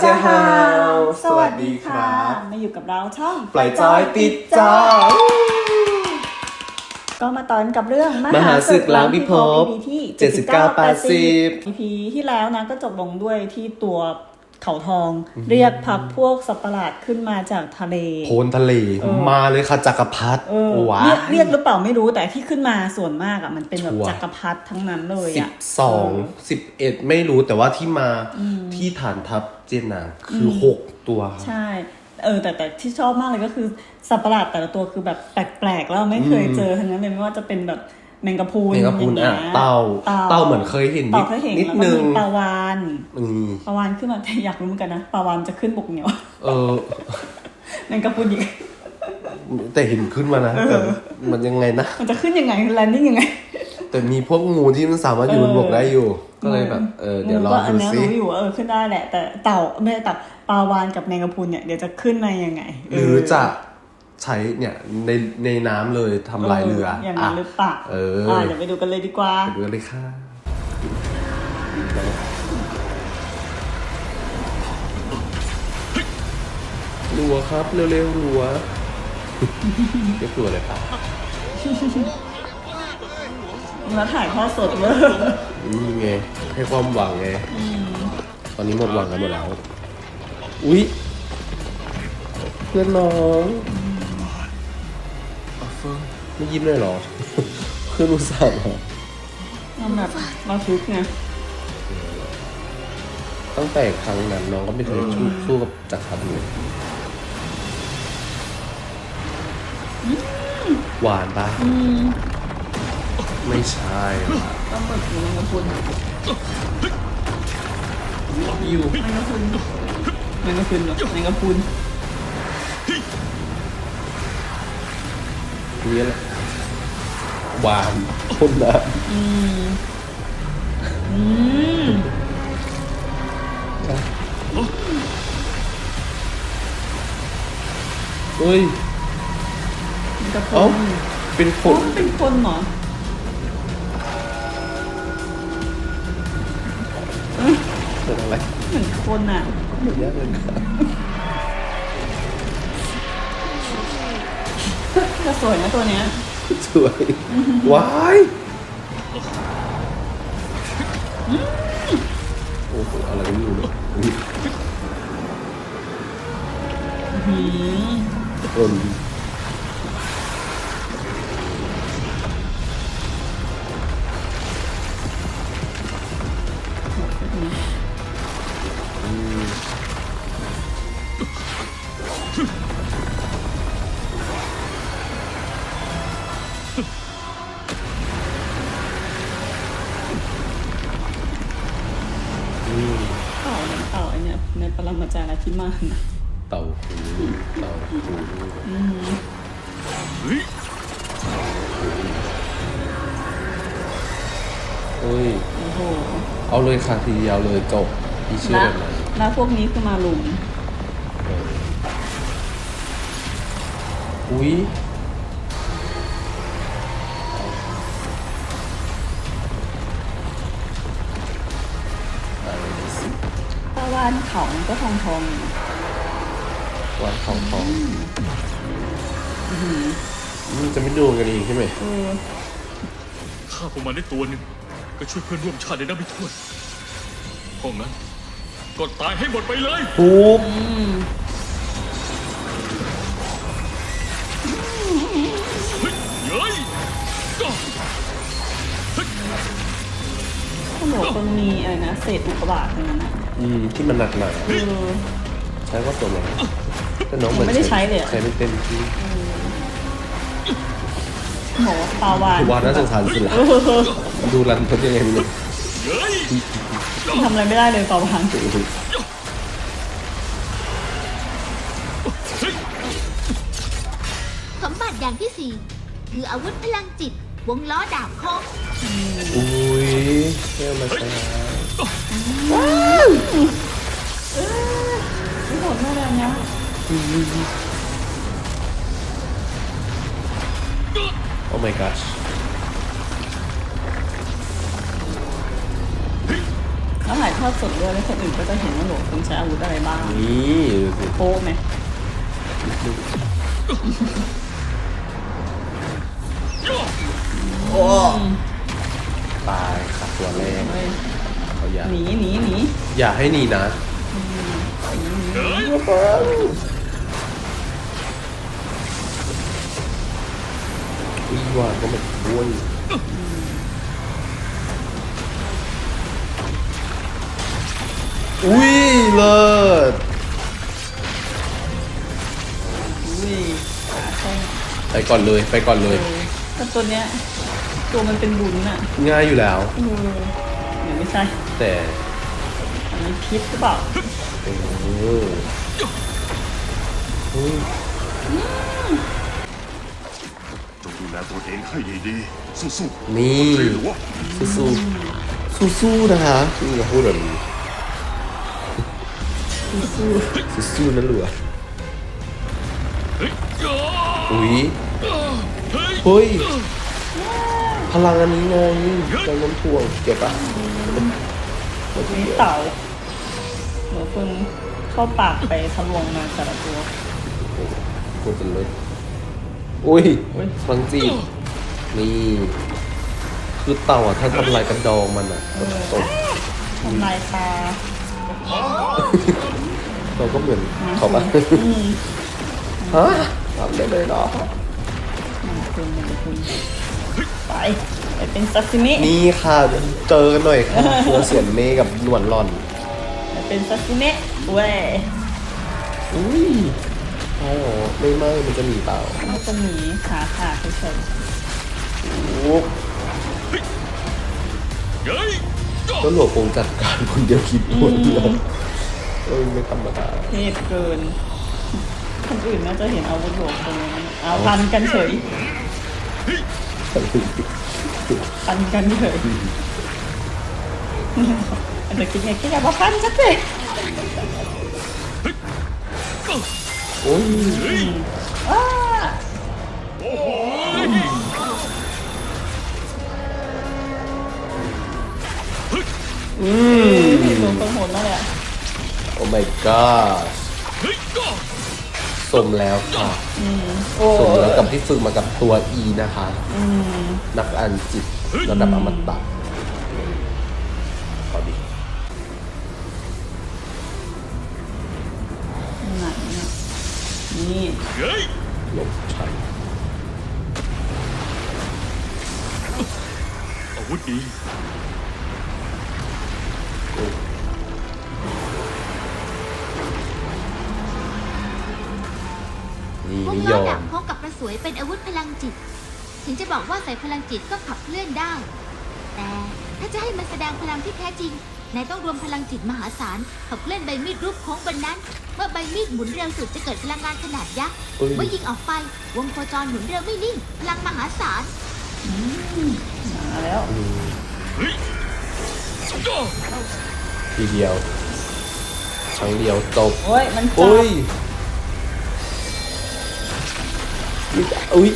เจ้าฮาวสวัสดีค่ะสวัสดีครับมาอยู่กับเราช่องปล่อยจอยติดจอก็มาตอนกับเรื่องมหาศึกล้างพิภพ EP ที่ 79 80 EP ที่แล้วนะก็จบลงด้วยที่ตัว เขาทอง เรียกพักพวกสัตว์ประหลาดขึ้นมาจากทะเลโพนทะเลเออมาเลยค่ะจักรพรรดิเออว้าเรียกเรียกหรือเปล่าไม่รู้แต่ที่ขึ้นมาส่วนมากอะมันเป็นแบบชัวร์จักรพรรดิทั้งนั้นเลยสิบอะสองเสิบเอ็ดไม่รู้แต่ว่าที่มาที่ฐานทัพเจนนางคืออหกตัวครับใช่เออแต่แต่ที่ชอบมากเลยก็คือสัตว์ประหลาดแต่ละตัวคือแบบแปลกๆแล้วไม่เคยเจอทั้งนั้นเลยไม่ว่าจะเป็นแบบ แมงกะพรุนแมงกะพรุนอย่งอะงี้ยเต่าเต่าเหมือนเคยเห็นนิดเต่าเคยเห็นนิดแล้วก็นึงมีปลาวานอืมปลาวานขึ้นมาแต่อยากรู้เหมือนกันนะปลาวานจะขึ้นบกเหนียวเออแมงกะพรุนอีกแต่เห็นขึ้นมานะแต่มันยังไงนะมันจะขึ้นยังไงแลนดิ้งยังไง แต่มีพวกงูที่มันสามารถอยู่บนบกได้อยู่ ก็เลยแบบเออเดี๋ยวรอก็อัดูนเนี้ยซิรู้อยู่ว่าเออขึ้นได้แหละ แต่เต่าไม่ใช่เต่าปลาวานกับแมงกะพรุนเนี่ยเดี๋ยวจะขึ้นมายังไง หรือจะ ใช้เนี่ยในในน้ำเลยทำลายเรืออย่างนั้นหรือเปล่าเอออะเดี๋ยวไปดูกันเลยดีกว่าไปดูกันเลยค่ะรัวครับเร็วๆรัวเรียกรัวเลยป่ะแล้วถ่ายทอดสดเวอร์นี่ไงให้ความหวังไงตอนนี้หมดหวังกันหมดแล้ว อุ๊ยเพื่อนน้อง ไม่ยิ้มเลยเหรอเพื่อนอุตส่าห์เหรอมันแบบมาทุกไงตั้งแต่ครั้งนั้นน้องก็ไม่เคยสู้สู้กับจักรพรรดิเลยหวานปะไม่ใช่ว่ะต้องเปิดหูแมงกะพรุนอยู่แมงกะพรุนแมงกะพรุนเหรอแม งกะพรุนนี่แหละหวานคนละอืมเฮ้ยแมงกะพรุเอ้านเป็นคโอ้นเป็นคนเหรอเป็นอะไรเหมือนคนอะเหมือนยากเลยครับ แต่สวยนะตัวเนี้ยสวยว้ายโอ้โหอะไรก็ไม่รู้เลยอุ๊ยหืมคน เลยค่ะทีเดียวเลยจบพี่เชื่อแล้วแบบนั้นแล้วพวกนี้คือมาลุมเอออุ้ยอะไรสิปลาวานเขามันก็ทองทองอยู่วันทองทองมันจะไม่ดูกันเองใช่ไหม เออ ฆ่าพวกมันได้ตัวหนึ่งก็ช่วยเพื่อนร่วมชาติได้นับไม่ถ้วน พราะงั้นก็ตายให้หมดไปเลยทุบเฮ้ยเย้ยก็เขาบอกมันมีอะไรนะเศษอุกกาบาตทั้งนั้นนะอืมที่มันหนักหนาเออใช้ว่าตัวไหนแต่น้องเหมือนไม่ได้ใช้เลยอะ ใช้ไม่เต็มที่บอกว่าปลาวาน วานน่าสงสารสุดละดูรันทดยังไงไม่รู้เย้ย ทำอะไรไม่ได้เลยปลาวานสมบัติอย่างที่สี่คืออาวุธพลังจิต วงล้อดาบโค้งอุ้ยเชื่อมาใช้แล้วไม่โหดมากเลยนะโอ้ my gosh แล้วถ่ายทอดสดด้วยแล้วคนอื่นก็จะเห็นว่าหลวงคุณใช้อาวุธอะไรบ้างนี่ดูสิโป๊ะไหมตายค่ะตัวแรกเฮ้ยเขาอย่าหนีหนีหนีอย่าให้หนีนะอุ้ยว่าก็มันบ้วน อุ้ยเลิศอุ้ยขาแข้งไปก่อนเลยไปก่อนเลยเออแต่ตัวเนี้ยตัวมันเป็นบุญอะง่ายอยู่แล้วเออเดี๋ยวไม่ใช่แต่อันนี้พิษหรือเปล่าโอ้โหเฮ้ยจงดูแลตัวเองให้ดีๆสู้ๆนี่หรือว่าสู้สู้สู้สู้ๆนะคะนี่จะพูดแบบนี้ สู้สู้สู้ๆนั่นเหลือเฮ้ยย่าอุ้ยเฮ้ยเฮ้ย พลังอันนี้ไงใจน้ำท่วงเก็บปะๆนี่เต่าหนูเพิ่งเข้าปากไปทะลวงมาแต่ละตัวโคตรเลยอุ้ยอุ๊ยพลังจีบนี่ คือเต่าอะถ้าทำลายกระดองมันอะก็ตกทำลายตา เราก็เหมือนเขาปะอืมฮะทำได้เลยเหรอมันคุณมันคุณไปไปเป็นซาซิมินี่ค่ะเจอกันหน่อยค่ะตัวเสียนเมฆกับหนวดหลอนไปเป็นซาซิมิเว้ยอุ้ยเอาเหรอไม่ไหมมันจะหนีเปล่ามันจะหนีขาขาดเฉยโอ้เฮ้ยย่าก็หลวงคงจัดการคนเดียวคิดตัวเดียว เอ้ยไม่ธรรมดาๆเทพเกิน คนอื่นน่าจะเห็นอาวุธหลวงตรงนี้เอาพันกันเฉยพันกันเฉยอาจจะคิดไงคิดอย่ามาพันฉันสิโอ้ยว้าอื โอ้ my god เฮ้ยย่าสมแล้วค่ะโอ้สมแล้วกับที่ฝึกมากับตัว E นะคะ อืมนักอ่านจิตระดับอมตะขอดีไหนเนี่ยนี่เฮ้ยลบชัยอาวุธดี นี่วงนิล้ยอมดาบโค้งกับกระสวยเป็นอาวุธพลังจิต ถึงจะบอกว่าใส่พลังจิตก็ขับเคลื่อนได้ แต่ถ้าจะให้มันแสดงพลังที่แท้จริงนายต้องรวมพลังจิตมหาศาลขับเคลื่อนใบมีดรูปโค้งบนนั้น เมื่อใบมีดหมุนเร็วสุดจะเกิดพลังงานขนาดยักษ์เอ้ย เมื่อยิงออกไป วงโคจรหมุนเร็วไม่นิ่งพลังมหาศาลมาแล้วเฮ้ยย่าทีเดียวครั้งเดียวจบโอ้ยมันจัโอ้บยนี่อุ้ย อ้ย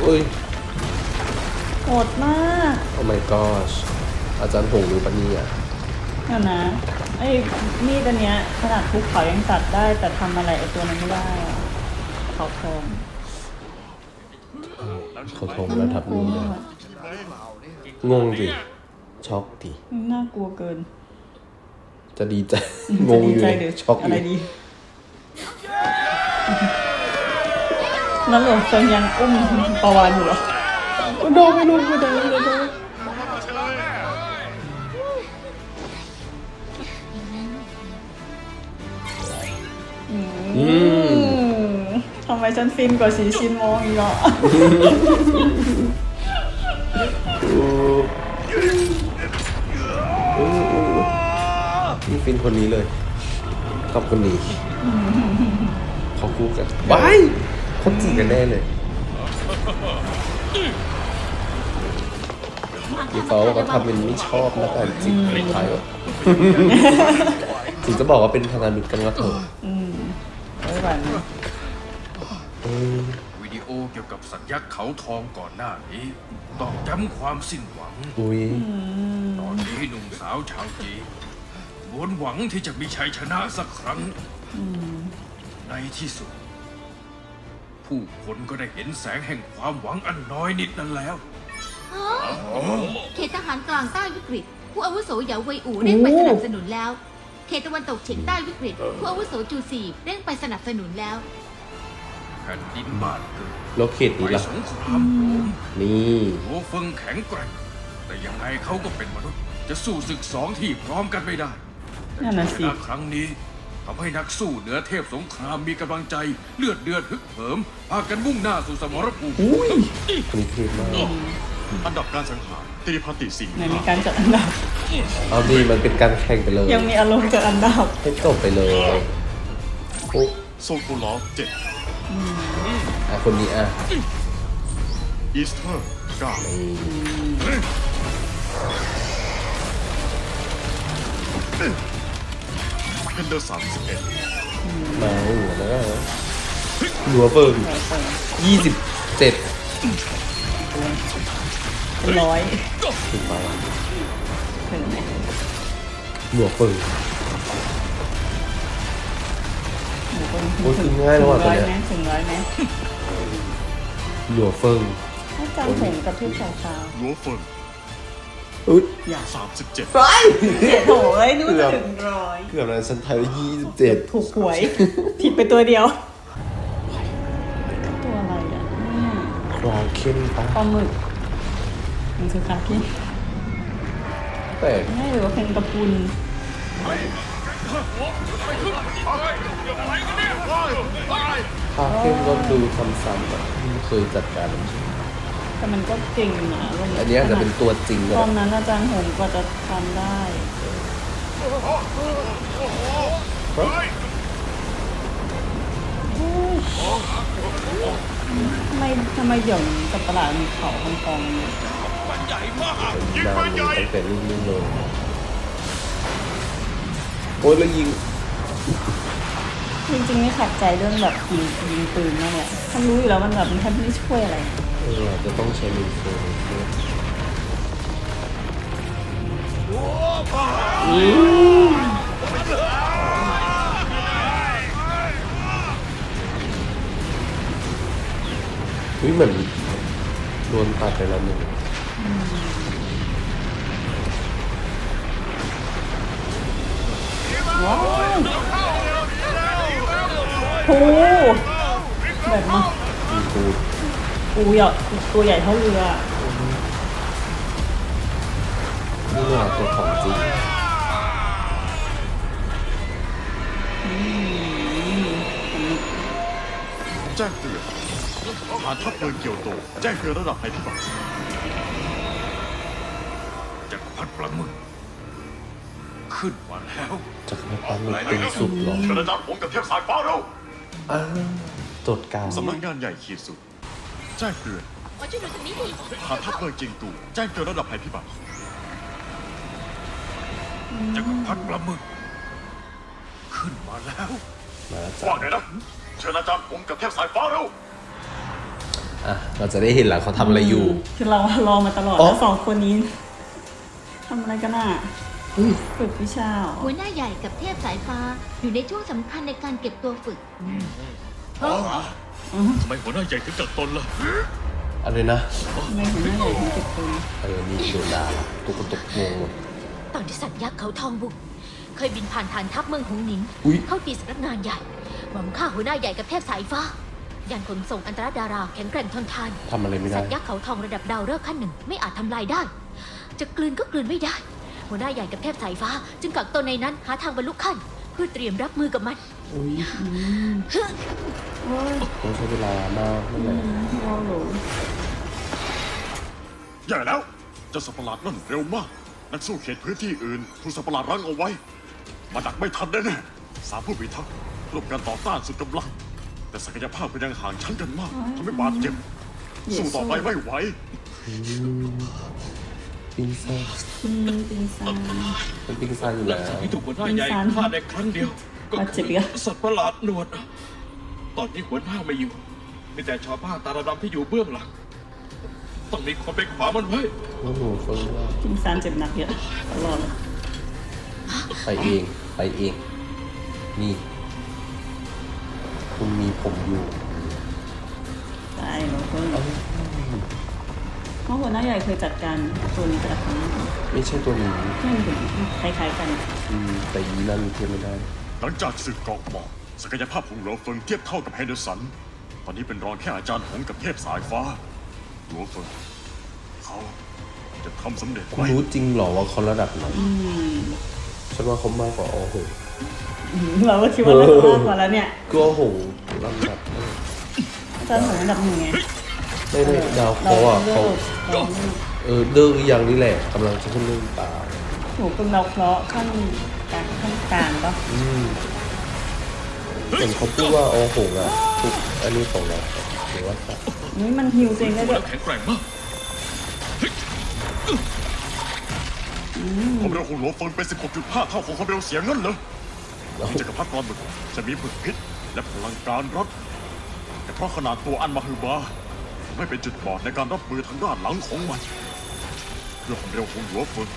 โอ้ยโหดมากโอ้ my gosh อาจารย์หงรู้ปะเนี่ยนั่นนะไอ้มีดอันเนี้ยขนาดทุบเขายังตัดได้ แต่ทำอะไรไอ้ตัวนั้นไม่ได้อะเขาทองเขาโทรมาแล้วทับนี่เลยงงดิ ช็อกดิ น่ากลัวเกิน จะดีใจ งงอยู่จะเลดีใจหรืยช็อกออะไรยู่ดีแล้วหลวงเฟิงยังอุ้มปาวานอยู่เหรอโดนไม่รู้กูโดนโดนโดนอือืมมทำไมฉันฟินกว่าสีชินโมงอีกเหรอ ฟินคนนี้เลยชอบคนนี้เขาคู่กันว้ายเขาจีบกันแน่เลยพี่เขาบอกเขาทำเป็นไม่ชอบนะการจีบใครวะถึงจะบอกว่าเป็นพนันมิตรกันก็เถอะอืมไว้หวานนะอืมวิดีโอเกี่ยวกับสัตว์ยักษ์เขาทองก่อนหน้านี้ตอกย้ำความสิ้นหวังอุ้ยตอนนี้หนุ่มสาวชาวจีน ล้วนหวังที่จะมีชัยชนะสักครั้ง ในที่สุด ผู้คนก็ได้เห็นแสงแห่งความหวังอันน้อยนิดนั้นแล้ว เขตทหารกลางใต้วิกฤต ผู้อาวุโสเหยาเวยอูเร่งไปสนับสนุนแล้ว เขตตะวันตกเฉียงใต้วิกฤต ผู้อาวุโสจูซีเร่งไปสนับสนุนแล้วแผ่นดินบ้านเกิดแล้วเขตไปนี้ล่ะ สงครามโหมนี่โวเฟิงแข็งแกร่ง แต่ยังไงเขาก็เป็นมนุษย์ จะสู้ศึกสองที่พร้อมกันไม่ได้ นั่นน่ะชสินะครั้งนี้ทำให้นักสู้เหนือเทพสงครามมีกำลังใจเลือดเดือดฮึกเหิมพากันมุ่งหน้าสู่สมรภูมิอุ้ยคนนี้เท่มาก อันดับการสังหารตรีพัติสิงห์ไหนมีการจัดอันดับ เอาดีมันเป็นการแข่งไปเลยยังมีอารมณ์จัดอันดับให้จบไปเลยโอ้โซกุลอฟเจ็ดอะคนนี้อะอีสเทอร์เก้านี่เพนเดอร์สามสิบเอ็ดมาหัวแล้วก็หัวเฟิงยี่สิบเจ็ดเป็นร้อยถึงมาถึงไหมหัวเฟิงหมูคนโอ้ยกินง่ายแล้วอะถึงตัวร้อยเนี้ยไหมถึงร้อยไหมหัวเฟิงให้จานผงกับเทพสาวฟ้าลัวเฟิง อุ้ยอยากสามสิบเจ็ดร้อยเจ็ดโถเอ้ยนึกว่าจะถึงร้อยเกือบแล้วฉันไทยยี่สิบเจ็ดถูกหวยผิดไปตัวเดียว ตัวอะไรอะเนี่ยคราวเข้มปะปลาหมึกมันคือคาพี่แต่ไม่หรือว่าเป็นกระปุนคาเข้มก็ดูซ้ำๆอะไม่เคยจัดการมัน แต่มันก็เก่งนะอันนี้อาจจะเป็นตัวจริงก็ตอนได้นั้นอาจารย์หงกว่าจะทำได้ ทำไมทำไมเดี๋ยวนี้กับประหลาดมีเขาทองทองเนี่ยนานเลยตั้งแต่รุ่นนี้เลยโอ้ยแล้วยิงจริงๆไม่ขัดใจเรื่องแบบยิงยิงปืนมากเนี่ยถ้ารู้อยู่แล้วมันแบบมันแทบไม่ช่วยอะไร เอออาจะต้องใช้มินโซด้วยเฮ้ยเหมือนโดนตัดไปแล้วหนึ่งว้าวปูแบบมามีกู ปูใหญ่ตัวใหญ่เท่าเรือนี่แหละตัวของจริงแจ้งเตือนฐานทัพเรือเกียวโต แจ้งเตือนระดับภัยพิบัติจักรพรรดิปลาหมึกขึ้นมาแล้วจากรพรรดิมันเป็นสุดหรอเชิญอาจารย์ผมกับเทพสายฟ้าเราอ้าวจดการสำนักงานใหญ่ขีดสุด แจ้งเตือนมาช่วยหนูตรงนี้ทีฐานทัพเรือเจียงตูแจ้งเตือนระดับภัยพิบัติจักรพรรดิปลาหมึกขึ้นมาแล้วมาแล้วจ้ะว่าไงนะเชิญอาจารย์ผมกับเทพสายฟ้าเราอะเราจะได้เห็นแล้วเขาทำอะไรอยู่ คือเรารอมาตลอดอ๋อ แล้วสองคนนี้ทำอะไรกันอะฝึกวิชาเหรอหัวหน้าใหญ่กับเทพสายฟ้าอยู่ในช่วงสำคัญในการเก็บตัวฝึก ทำไมหัวหน้าใหญ่ถึงกักตนล่ะอะไรนะทำไมหัวหน้าใหญ่ถึงเก็บปืนเออมีโดดาตุกตุกงงหมด ตอนที่สัตว์ยักษ์เขาทองบุก เคยบินผ่านฐานทัพเมืองหงหนิง อุ๊ย เข้าตีสำนักงานใหญ่ หวังฆ่าหัวหน้าใหญ่กับเทพสายฟ้ายานขนส่งอันตรดาราแข็งแกร่งทนทาน ทำอะไรไม่สัได้ ตว์ยักษ์เขาทองระดับดาวฤกษ์ขั้นหนึ่งไม่อาจทำลายได้ จะกลืนก็กลืนไม่ได้ หัวหน้าใหญ่กับเทพสายฟ้า จึงกักตนในนั้นหาทางบรรลุขั้น เพื่อเตรียมรับมือกับมัน อุ้ยโอ้ยต้องใช้เวลามากนั่นแหละเราหลูใหญ่แล้วเจ้าสัตว์ประหลาดนั่นเร็วมาก นักสู้เขตพื้นที่อื่นถูกสัตว์ประหลาดรั้งเอาไว้ มาดักไม่ทันแน่ๆสามผู้พิทักษ์ร่วมกันต่อต้านสุดกำลัง แต่ศักยภาพก็ยังห่างชั้นกันมากทำให้บาดเจ็บ สู้ต่อไปไม่ไหวปิงซ่าอืมปิงซานเป็นปิงซ่าอยู่หลัแล้งวจากที่ถูกหัวหน้าใหญ่สงสารฆ่าในครั้งเดียว ก็บาดเจ็บคืออีกแล้ว สัตว์ประหลาดหนวด ตอนนี้หัวหน้าไม่อยู่ มีแต่ชาวบ้านตาดำๆที่อยู่เบื้องหลัง ต้องมีคนไปขวางมันไว้โอ้โหเฟิงว่าจิมซานเจ็บหนักเยอะตลอดเลยไปเองไปเอง นี่ คุณมีผมอยู่ตายแล้วเพิ่งเพราะหัวหน้าใหญ่เคยจัดการตัวนี้ไปแล้วครั้งหนึ่งไม่ใช่ตัวนี้ที่มันถึงคล้ายๆกัน อืมแต่ยีนั่นเทียบไม่ได้ หลังจากสึกเกาะหมอกศักยภาพของหลัวเฟิงเทียบเท่ากับเฮเดอร์สัน ตอนนี้เป็นรองแค่อาจารย์หงกับเทพสายฟ้าหลัวเฟิงเขาจะทำสำเร็จคุณไหม รู้จริงเหรอว่าเขาระดับไหนฉันว่าเขามากกว่าโอ้โหเราก็คิดว่าน่าจะมากกว่าแล้วเนี่ยก็โอ้โหลำดับอาจารย์ของอันดับหนึ่งไงไม่ได้ดาวเราเขาอะเลือเขากเราเออเดินอย่างนี้แหละกำลังจะขึ้นเรื่องตา หนูเป็นเราเคราะห์ขั้น กลางขั้นกลางปะอืมเห็นเขาพูดว่าโอ้โหอะทุกอันนี้ของเราหรือว่าสัตว์นี่มันฮิวตัวเองได้ตัวด้วยแล้วแข็งแกร่งมากความเร็วของหลัวเฟิงเป็น 16.5 เท่าของความเร็วเสียงนั่นเหรอแล้วจักรพรรดิกรบึกจะมีผึกพิษและพลังการรถแต่เพราะขนาดตัวอันมหึมาไม่เป็นจุดบอดในการรับมือทางด้านหลังของมันเรื่องความเร็วของหลัวเฟิง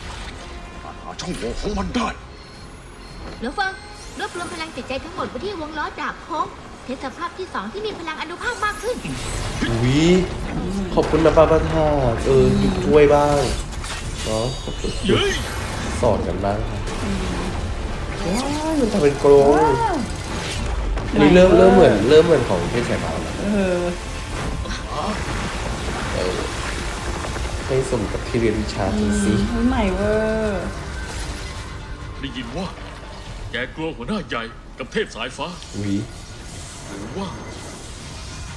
อาจหาช่องโหว่ของมันได้เหลือเฟิงรวบรวมพลังจิตใจทั้งหมดไว้ที่วงล้อดาบโค้งเทศภาพที่สองที่มีพลังอนุภาคมากขึ้นอุ้ยขอบคุณนะป้าป้าท่าเออหยุดช่วยบ้างเนาะเย้ยสอนกันบ้างค่ะว้ายมันทำเป็นกรงว้าวอันนี้เริ่มเริ่มเหมือนเริ่มเหมือนของเทพสายฟ้าแล้วเออเออให้สมกับที่เรียนวิชาจริงสิเฮ้ยใหม่เวอร์ได้ยินว่า แกกลัวหัวหน้าใหญ่กับเทพสายฟ้า อุ้ยหรือว่า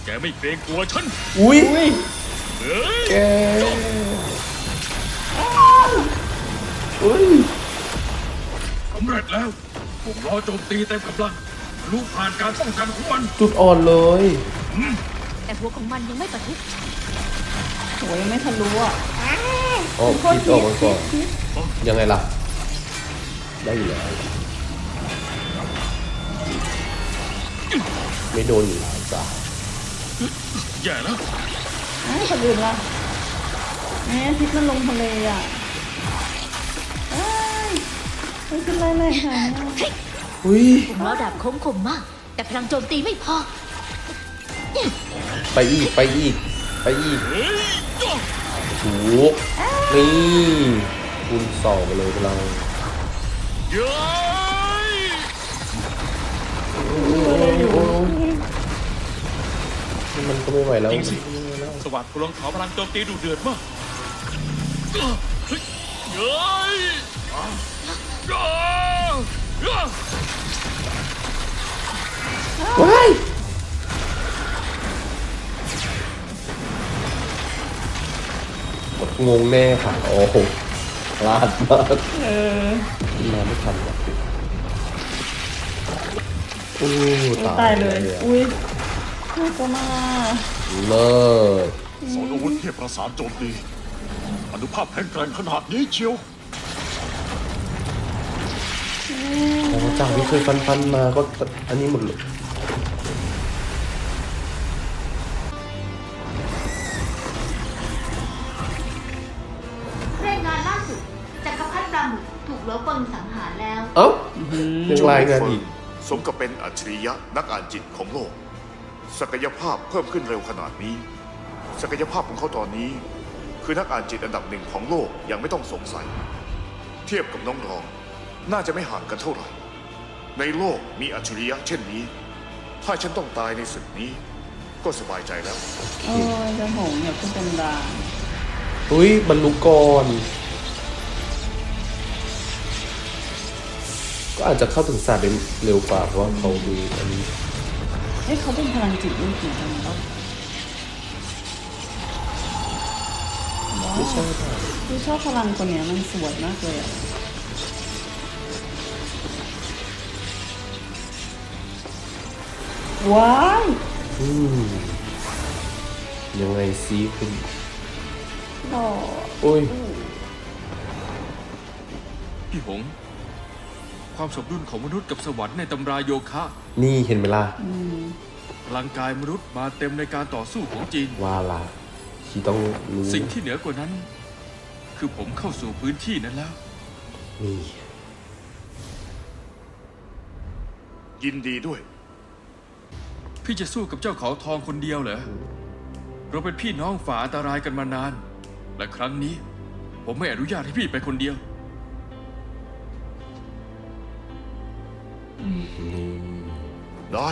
แกไม่เกรงกลัวฉันอุ้ยอุ้ยเฮ้ยแกอุ้ยสำเร็จแล้ววงล้อโจมตีเต็มกำลังรู้ผ่านการป้องกันของมันจุดอ่อนเลยแต่หัวของมันยังไม่ปะทุโหยังไม่ทะลุอะอ๋อคิดออกมาก่อนยังไงล่ะ ได้อยู่แล้ว ไม่โดนอยู่แล้วจ้ะแย่แล้วอ้าวคนอื่นล่ะแหมพิษมันลงทะเลอะเอ้ยมันขึ้นไรแรงค่ะอุ้ยผมล้อดาบคมคมมาก แต่พลังโจมตีไม่พอ ไปอีก ไปอีก ไปอีกเฮ้ยจ้ะถูกนี่คูณสองไปเลยพลังเย้ย มันก็ไม่ไหวแล้วจริงสิ สวัสดิ์พลังขอพลังโจมตีดุเดือดมากเฮ้ยเย้ยอะอะอะว้ายงงแน่ค่ะ โอ้โหพลาดมากเออมาไม่ทันว่ะโอ้ตาตายยเลยอะอุ้ยน่ากลัวมากเลิศสอนอาวุธเทพประสานโจมตีอนุภาพแข็งแกร่งขนาดนี้เชียวโอ้จากที่เคยฟันฟันๆมาก็อันนี้หมดเลยรายงานล่าสุดจักรพรรดิรามุถูกหลัวเฟิงสังหารแล้ว เอ้ายังรายงานอีก สมกับเป็นอัจฉริยะนักอ่านจิตของโลก ศักยภาพเพิ่มขึ้นเร็วขนาดนี้ ศักยภาพของเขาตอนนี้ คือนักอ่านจิตอันดับหนึ่งของโลกอย่างไม่ต้องสงสัย เทียบกับน้องรองน่าจะไม่ห่างกันเท่าไหร่ ในโลกมีอัจฉริยะเช่นนี้ ถ้าฉันต้องตายในศึกนี้ ก็สบายใจแล้ว โอ้ยจะหงอย่าพูดเป็นดางอุ้ยบรรลุก่อ อาจจะเข้าถึงศาสตร์ได้เร็วกว่าเพราะว่าเขามีอันนี้เอ้ยเขาเป็นพลังจิตด้วยจริงจังแล้วไม่ใช่ป่ะคือชอบพลังคนเนี้ยมันสวยมากเลยอะว้ายอืมยังไงซีคุณหล่อโอ้ย พี่หงส์ ความสมดุลของมนุษย์กับสวรรค์ในตำราโยคะ นี่เห็นไหมล่ะอืมพลังกายมนุษย์มาเต็มในการต่อสู้ของจีน ว่าละที่ต้องรู้สิ่งที่เหนือกว่านั้น คือผมเข้าสู่พื้นที่นั้นแล้ว นี่ยินดีด้วย พี่จะสู้กับเจ้าเขาทองคนเดียวเหรอ เราเป็นพี่น้องฝ่าอันตรายกันมานาน และครั้งนี้ ผมไม่อนุญาตให้พี่ไปคนเดียว ได้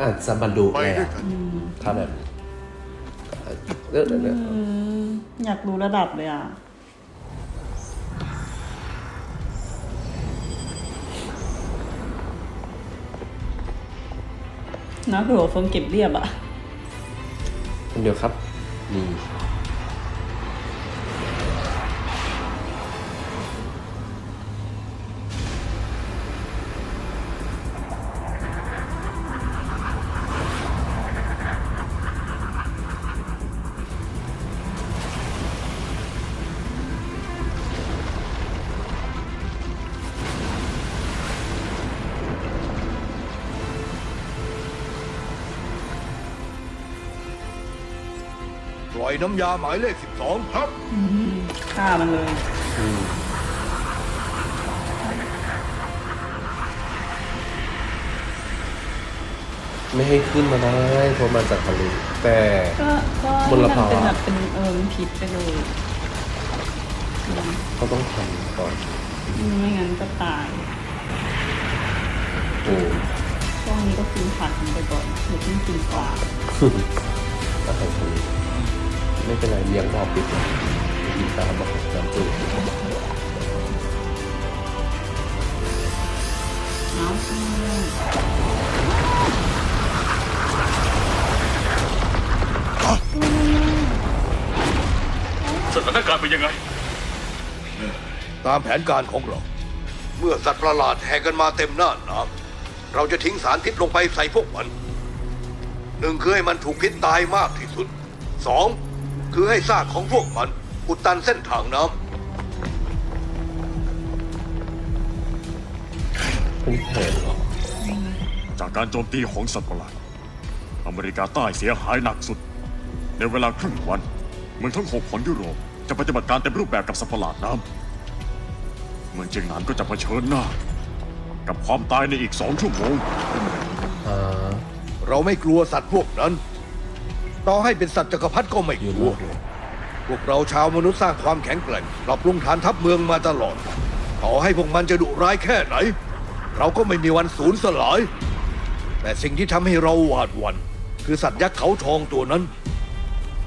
อาจจะมาดูไปแอด้วยร์กันถ้าแบบเออเออเอออืมอยากรู้ระดับเลยอะนะคือหัวเฟิงเก็บเรียบอะ คนเดียวครับนี่ อยน้ำยาหมายเลข 12 ครับ ฆ่ามันเลย ไม่ให้ขึ้นมาได้เพราะมาจากทะเลแต่ ก็ก็มลให้มันภาวะเป็นแบบเป็นเอิมพิษไปเลยอืมเขาต้องทำก่อนไม่งั้นก็ตายโอ้ช่วงนี้ก็กินผักกันไปก่อนเดี๋ยวต้องกินปลาอาหารทะเล ไม่เป็นไรเลี้ยงรอบปิดนะกินตามอาหารน้ำจืดเอาสถานการณ์เป็นยังไง ตามแผนการของเรา เมื่อสัตว์ประหลาดแห่กันมาเต็มหน้าน้ำเราจะทิ้งสารพิษลงไปใส่พวกมัน หนึ่งคือให้มันถูกพิษตายมากที่สุดสอง คือให้ซากของพวกมันอุดตันเส้นทางน้เป็นแผนเหรอจากการโจมตีของสัตว์ประหลาดอเมริกาใต้เสียหายหนักสุด ในเวลาครึ่งวัน เมืองทั้งหกของยุโรปจะปฏิบัติการเต็มรูปแบบกับสัตว์ประหลาดน้ำเมืองเจียงหนานก็จะเผชิญหน้า กับความตายในอีกสองชั่วโมง อ่าำเราไม่กลัวสัตว์พวกนั้น ต่อให้เป็นสัตว์จักรพรรดิก็ไม่อยู่กลันวอกเลยพวกเราชาวมนุษย์สร้างความแข็งแกร่งปรับปรุงฐานทัพเมืองมาตลอด ต่อให้พวกมันจะดุร้ายแค่ไหน เราก็ไม่มีวันสูญสลาย แต่สิ่งที่ทำให้เราหวาดหวั่นคือสัตว์ยักษ์เขาทองตัวนั้น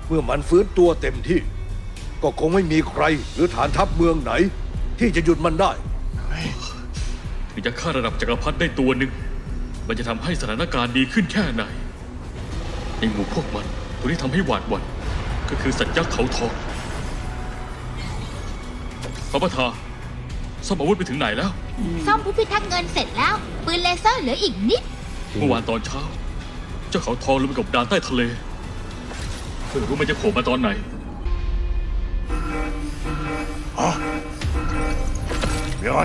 เมื่อมันฟื้นตัวเต็มที่ ก็คงไม่มีใครหรือฐานทัพเมืองไหน ที่จะหยุดมันได้ถึงจะฆ่าระดับจักรพรรดิได้ตัวหนึ่ง มันจะทำให้สถานการณ์ดีขึ้นแค่ไหนในหมู่พวกมัน ตัวที่ทำให้หวาดหวั่นก็คือสัตว์ยักษ์เขาทองพระประธานซ่อมอาวุธไปถึงไหนแล้ว ซ่อมผู้พิทักษ์เงินเสร็จแล้ว ปืนเลเซอร์เหลืออีกนิด เมื่อวานตอนเช้า เจ้าเขาทองลงไปกบดานใต้ทะเลไม่รู้มันจะโผล่มาตอนไหนมีอะไร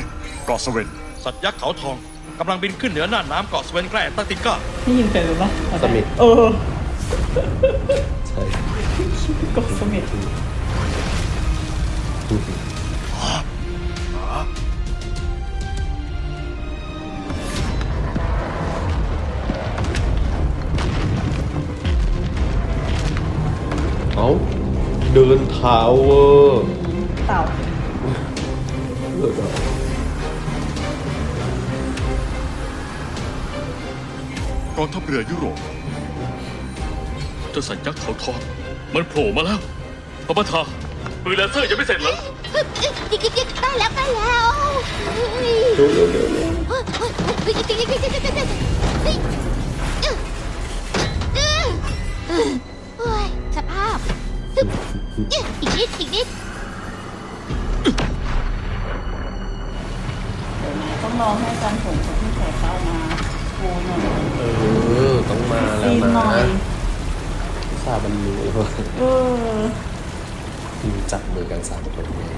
เกาะสเวนสัตว์ยักษ์เขาทองกำลังบินขึ้นเหนือน่านน้ำเกาะสเวนแกรแอนตาร์กติกาได้ยินเสียงหรือเปล่าสมิธเออ ใช่กดสมิธเอาเดินเท้าเวอร์เต่าเลิศอะกองทัพเรือยุโรปเจ้าสัตว์ยักษ์เขาทองมันโผล่มาแล้วพระประธานปืนเลเซอร์ยังไม่เสร็จเหรอยิกยิกยิกใกล้แล้วใกล้แล้วเฮ้ยเร็วเร็วเร็วเร็วเฮ้ยเฮ้ยเฮ้ยเฮ้ยอื้ออื้อเฮ้ยสภาพอีกนิดอีกนิดเดี๋ยวนะต้องรอให้อาจารย์ผลของที่แขกเข้ามาโอ้หน่อยเออต้องมาแล้วซีนหน่นะ อยทราบมันรู้เลยว่าเออจับมือกันสามคนเลย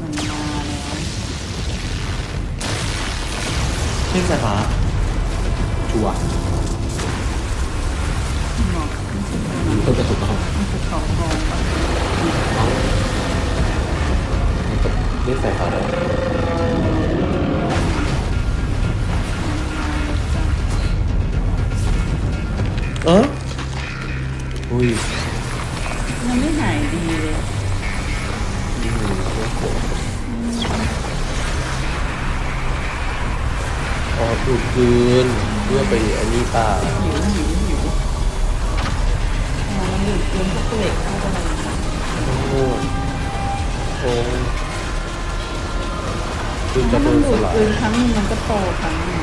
มันมาแล้วขึ้นสายฟ้าชัวร์หมอกเพิ่มกระสุนเขามันคือเขาทองปะเรียกสายฟ้าได้ เอออุ้ยมันไม่หายดีเลยอ๋อดูดคืนเพื่อไปอันนี้ป่าหิวหิวหิวอ่ามันดูดเกินพวกเหล็กเข้าไปเลยโอ้โอ้คือจะถ้าโดมันนดูสดลายเกินครั้งหนึงมันก็โตครั้งหนึง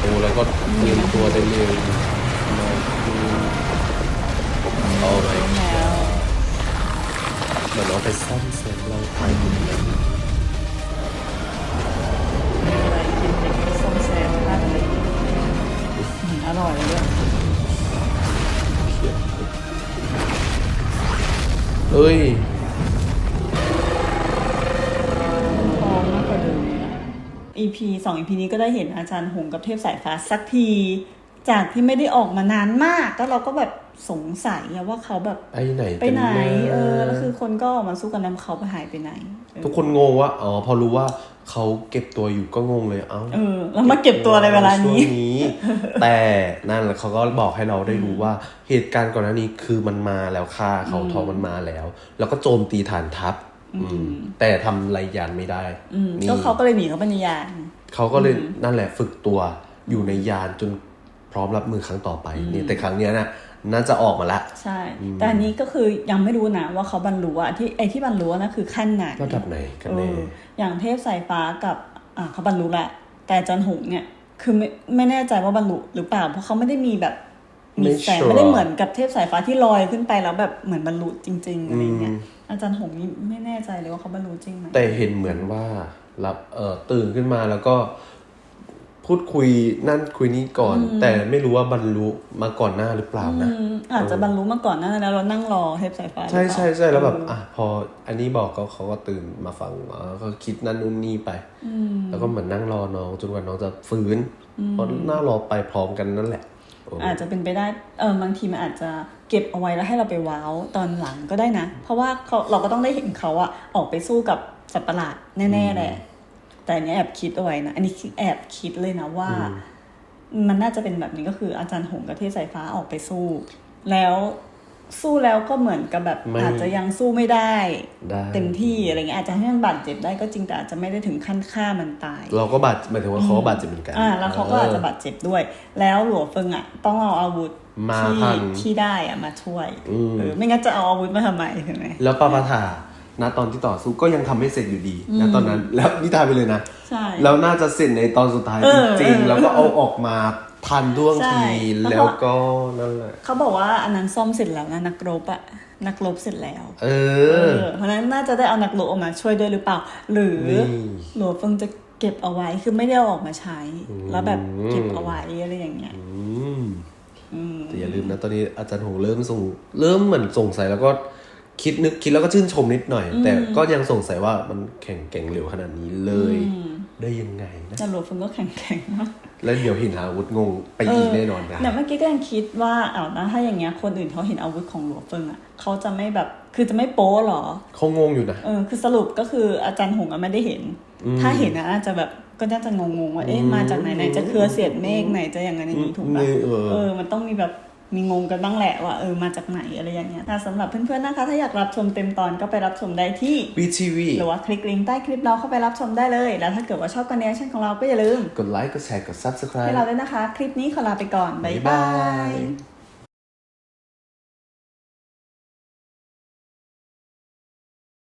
โตแล้วก็เตรียมตัวได้เร็ว มาคือเอาไปแล้วเหมือนเอาไปซ่อมแซมเราไปดูแลยอะไรกินเด็กก็ส้มแซมมากเลยอืมอร่อยเลยเอ้ยทองมากกว่าเดิมอีกอะ EP สอง EP นี้ก็ได้เห็นอาจารย์หงกับเทพสายฟ้าสักที จากที่ไม่ได้ออกมานานมาก แล้วเราก็แบบสงสัยอะว่าเขาแบบไปไหนไปไหนกัะเออแล้วคือคนก็ออกมาสู้กันแล้วเขาไปหายไปไหนเออทุกคนงงว่าอ๋อพอรู้ว่าเขาเก็บตัวอยู่ก็งงเลยเอ้าเออแล้วมาเก็บตัวในเวลานี้ช่วงนี้ แต่นั่นแหละเขาก็บอกให้เราได้รู้ว่าเหตุการณ์ก่อนหน้านี้คือมันมาแล้วค่ะเขาทองมันมาแล้ว แล้วก็โจมตีฐานทัพอืมแต่ทำไรยานไม่ได้อืมนี่ก็เขาก็เลยหนีเขาไปในยานเขาก็เลยนั่นแหละฝึกตัวอยู่ในยานจน พร้อมรับมือครั้งต่อไปเนี่ยแต่ครั้งเนี้ยน่ะน่าจะออกมาละใช่ แต่อันนี้ก็คือยังไม่รู้นะว่าเขาบรรลุอะที่ไอที่บรรลุอะนะคือขั้นไหนระดับไหนกันเอแน่ออย่างเทพสายฟ้ากับอ่าเขาบรรลุแหละ แต่อาจันหงส์เนี่ยคือไม่ไม่แน่ใจว่าบรรลุหรือเปล่า เพราะเขาไม่ได้มีแบบมีแสงไม่ได้เหมือนกับเทพสายฟ้าที่ลอยขึ้นไปแล้วแบบเหมือนบรรลุจริงๆอะไรเงี้ยอาจารย์หงส์นี่ไม่แน่ใจเลยว่าเขาบรรลุจริงไหมแต่เห็นเหมือนว่ารับเอ่อตื่นขึ้นมาแล้วก็ พูดคุยนั่นคุยนี่ก่อน แต่ไม่รู้ว่าบรรลุมาก่อนหน้าหรือเปล่านะอืมอาจจะบรรลุมาก่อนหน้านั้นแล้วเรานั่งรอเทพสายฟ้าหรือใช่เปล่าใช่ใช่แล้วแบบเอออะพออันนี้บอกก็เขาก็ตื่นมาฟังอ๋อก็คิดนั่นนู่นนี่ไปแล้วก็เหมือนนั่งรอน้องจนกว่าน้องจะฟื้นเพราะน่ารอไปพร้อมกันนั่นแหละโอ้อาจจะเป็นไปได้เออบางทีมันอาจจะเก็บเอาไว้แล้วให้เราไปว้าวตอนหลังก็ได้นะ เพราะว่าเขาเราก็ต้องได้เห็นเขาอะออกไปสู้กับสัตว์ประหลาดแน่ๆแหละ แต่อันนี้แอบคิดเอาไว้นะ อันนี้คือแอบคิดเลยนะว่า มันน่าจะเป็นแบบนี้ก็คืออาจารย์หงกับเทพสายฟ้าออกไปสู้ แล้วสู้แล้วก็เหมือนกับแบบไม่อาจจะยังสู้ไม่ได้ได้ เต็มที่อะไรเงี้ยอาจจะให้มันบาดเจ็บได้ก็จริงแต่อาจจะไม่ได้ถึงขั้นฆ่ามันตาย เราก็บาดหมายถึงว่าเขาก็บาดเจ็บเหมือนกันอ่าแล้วเขาก็อาจจะบาดเจ็บด้วย แล้วหลวงเฟิงอะ ต้องเอาอาวุธมาที่ทันที่ได้อะมาช่วยอืมเออไม่งั้นจะเอาอาวุธมาทำไมใช่ไหมแล้วปาปาถา ณตอนที่ต่อสู้ก็ยังทำไม่เสร็จอยู่ดีณตอนนั้น แล้วนิทานไปเลยนะ ใช่ แล้วน่าจะเสร็จในตอนสุดท้ายเอจอริงเออๆแล้วก็เอาออกมาทันท่วงใช่ทีแล้วแล้วก็นั่นแหละ เขาบอกว่าอันนั้นซ่อมเสร็จแล้วนะนักรบอะนักรบเสร็จแล้ว เอเออ อเพราะฉะนั้นน่าจะได้เอานักรบออกมาช่วยด้วยหรือเปล่า หรือนี่หลวงเฟิงจะเก็บเอาไว้คือไม่ได้เอาออกมาใช้อืมแล้วแบบเก็บเอาไว้อะไรอย่างเงี้ยอืมอืมแต่อย่าลืมนะ ตอนนี้อาจารย์หงเริ่มส่งเริ่มเหมือนสงสัยแล้วก็ คิดนึกคิดแล้วก็ชื่นชมนิดหน่อย แต่ก็ยังสงสัยว่ามันแข่งแกร่งเร็วขนาดนี้เลย ได้ยังไงนะแต่หลวงเฟิงก็แข็งแข็งมากแล้วเดี๋ยวเห็นอาวุธงงไปอีกแน่นอนนะเนี่ยเมื่อกี้ก็ยังคิดว่าอ้าวนะถ้าอย่างเงี้ยคนอื่นเขาเห็นอาวุธของหลวงเฟิงอะเขาจะไม่แบบคือจะไม่โป๊หรอเขางงอยู่นะเออคือสรุปก็คืออาจารย์หงอะไม่ได้เห็นอืมถ้าเห็นนะอาจจะแบบก็น่าจะงงๆว่าเอ๊ะอืมมาจากไหนไหนจะเครือเสียดเมฆไหนจะอย่างนั้นอย่างนี้ถูกปะอืมเออเออมันต้องมีแบบ มีงงกันบ้างแหละว่าเออมาจากไหนอะไรอย่างเงี้ยแต่สำหรับเพื่อนๆนะคะ ถ้าอยากรับชมเต็มตอนก็ไปรับชมได้ที่วีทีวีหรือว่าคลิกลิงก์ใต้คลิปเราเข้าไปรับชมได้เลย แล้วถ้าเกิดว่าชอบกันเนชั่นของเราก็อย่าลืม กดไลค์กดแชร์กด subscribe ให้เราด้วยนะคะ คลิปนี้ขอลาไปก่อนบ๊ายบาย